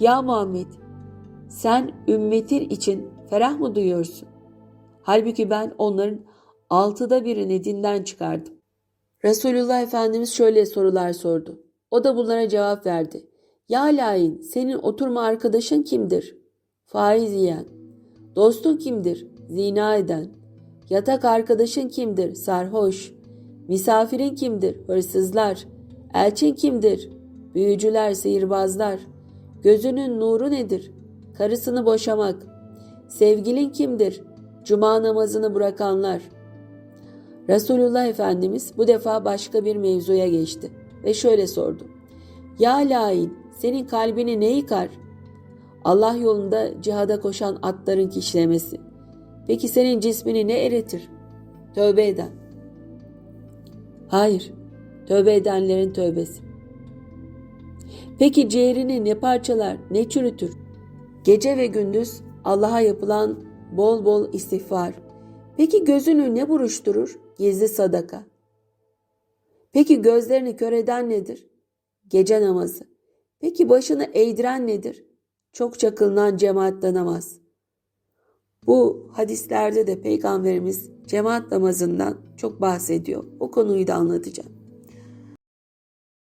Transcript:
Ya Muhammed, sen ümmetin için ferah mı duyuyorsun? Halbuki ben onların altıda birini dinden çıkardım. Resulullah Efendimiz şöyle sorular sordu. O da bunlara cevap verdi. Ya lain, senin oturma arkadaşın kimdir? Faiz yiyen. Dostun kimdir? Zina eden. Yatak arkadaşın kimdir? Sarhoş. Misafirin kimdir? Hırsızlar. Elçin kimdir? Büyücüler, sihirbazlar. Gözünün nuru nedir? Karısını boşamak. Sevgilin kimdir? Cuma namazını bırakanlar. Resulullah Efendimiz bu defa başka bir mevzuya geçti ve şöyle sordu. Ya lain, senin kalbini ne yıkar? Allah yolunda cihada koşan atların kişilemesi. Peki senin cismini ne eritir? Tövbe eden. Hayır, tövbe edenlerin tövbesi. Peki ciğerini ne parçalar, ne çürütür? Gece ve gündüz Allah'a yapılan bol bol istiğfar. Peki gözünü ne buruşturur? Gizli sadaka. Peki gözlerini kör eden nedir? Gece namazı. Peki başını eğdiren nedir? Çokça kılınan cemaatle namaz. Bu hadislerde de Peygamberimiz cemaat namazından çok bahsediyor. O konuyu da anlatacağım.